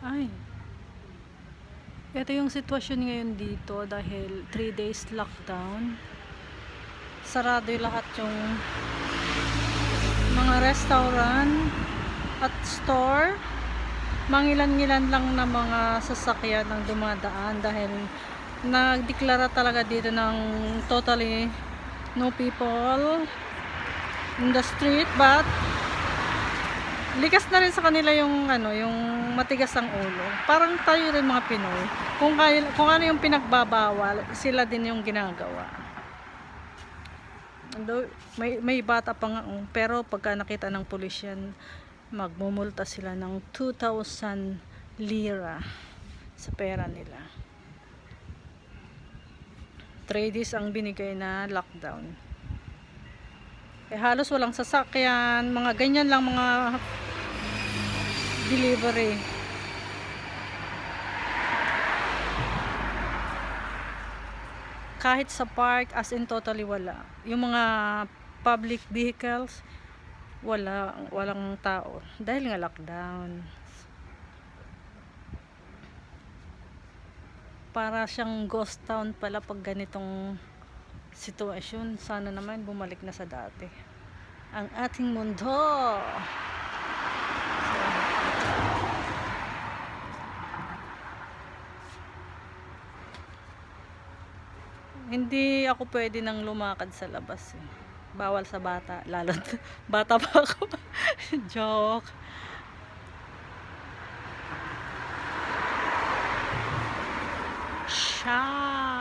Ay. Ito yung sitwasyon ngayon dito dahil 3 days lockdown. Sarado yung lahat yung mga restaurant at store. Mangilan-ngilan lang na mga sasakyan ang dumadaan dahil nagdeklara talaga dito ng totally no people in the street but likas na rin sa kanila yung ano yung matigas ang ulo. Parang tayo rin mga Pinoy. Kung, kaya, kung ano yung pinagbabawal sila din yung ginagawa. May, may bata pa nga oh, pero pagka nakita ng pulis yan magmumulta sila ng 2,000 lira sa pera nila. 3 days ang binigay na lockdown. Eh halos walang sasakyan mga ganyan lang mga delivery. Kahit sa park as in totally wala. Yung mga public vehicles wala walang tao. Dahil nga lockdown. Para siyang ghost town pala pag ganitong sitwasyon. Sana naman bumalik na sa dati. Ang ating mundo hindi ako pwede nang lumakad sa labas eh. bawal sa bata lalo bata pa ako joke Ciao.